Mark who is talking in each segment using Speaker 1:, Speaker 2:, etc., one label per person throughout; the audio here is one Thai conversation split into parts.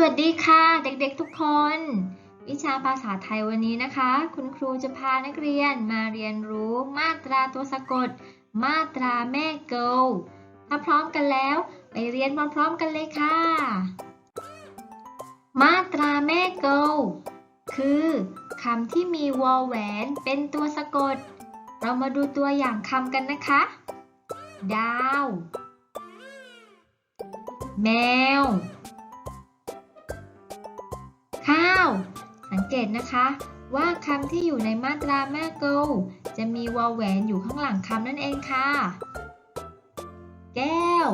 Speaker 1: สวัสดีค่ะ เด็กๆทุกคน วิชาภาษาไทยวันนี้นะคะ คุณครูจะพานักเรียนมาเรียนรู้มาตราตัวสะกด มาตราแม่เกลถ้าพร้อมกันแล้ว ไปเรียนพร้อมๆกันเลยค่ะ มาตราแม่เกลคือคำที่มีวอลแหวนเป็นตัวสะกด เรามาดูตัวอย่างคำกันนะคะ ดาว แมว สังเกตนะคะว่าคำที่อยู่ในมาตราแม่เกลจะมีวอลแหวนอยู่ข้างหลังคำนั่นเองค่ะ แก้ว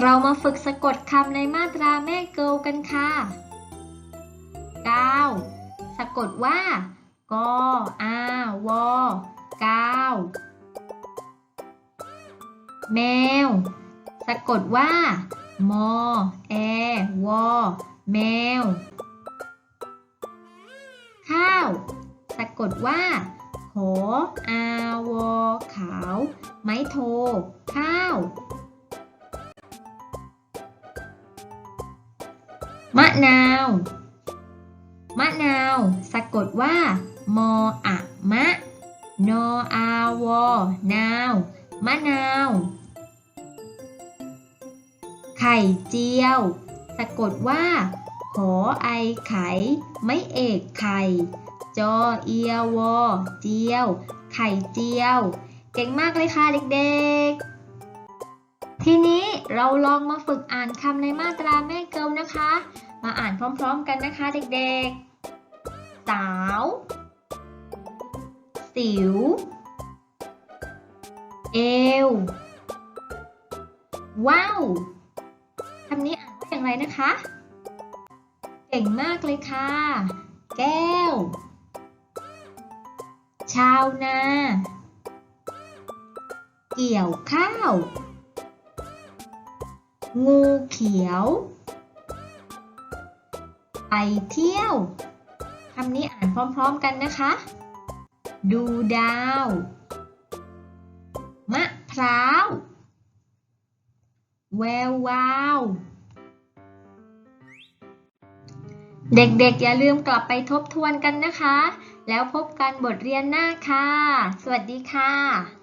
Speaker 1: เรามาฝึกสะกดคำในมาตราแม่เกลกันค่ะก้าวสะกดว่ากออาวอก้าวแมว สะกดว่า มอ แอ วอ แมว ข้าว สะกดว่า ขอ อาวอ ขาว ไม้โท ข้าว มะนาว มะนาว สะกดว่า มออะมะ นออาวอ นาว มะนาว ไข่เจียว สะกดว่า ขอไอไข่ ไม่เอกไข่ จอเอียวอ เจียว ไข่เจียว เก่งมากเลยค่ะเด็กๆ ทีนี้เราลองมาฝึกอ่านคำในมาตราแม่เกิลนะคะ มาอ่านพร้อมๆกันนะคะเด็กๆ สาว สิว เอว ว้าว อย่างไรนะคะ เก่งมากเลยค่ะ แก้ว ชาวนา เกี่ยวข้าว งูเขียว ไปเที่ยวคำนี้อ่านพร้อมๆกันนะคะ ดูดาว มะพร้าว แวววาว เด็กๆ อย่าลืมกลับไปทบทวนกันนะคะ แล้วพบกันบทเรียนหน้าค่ะ สวัสดีค่ะ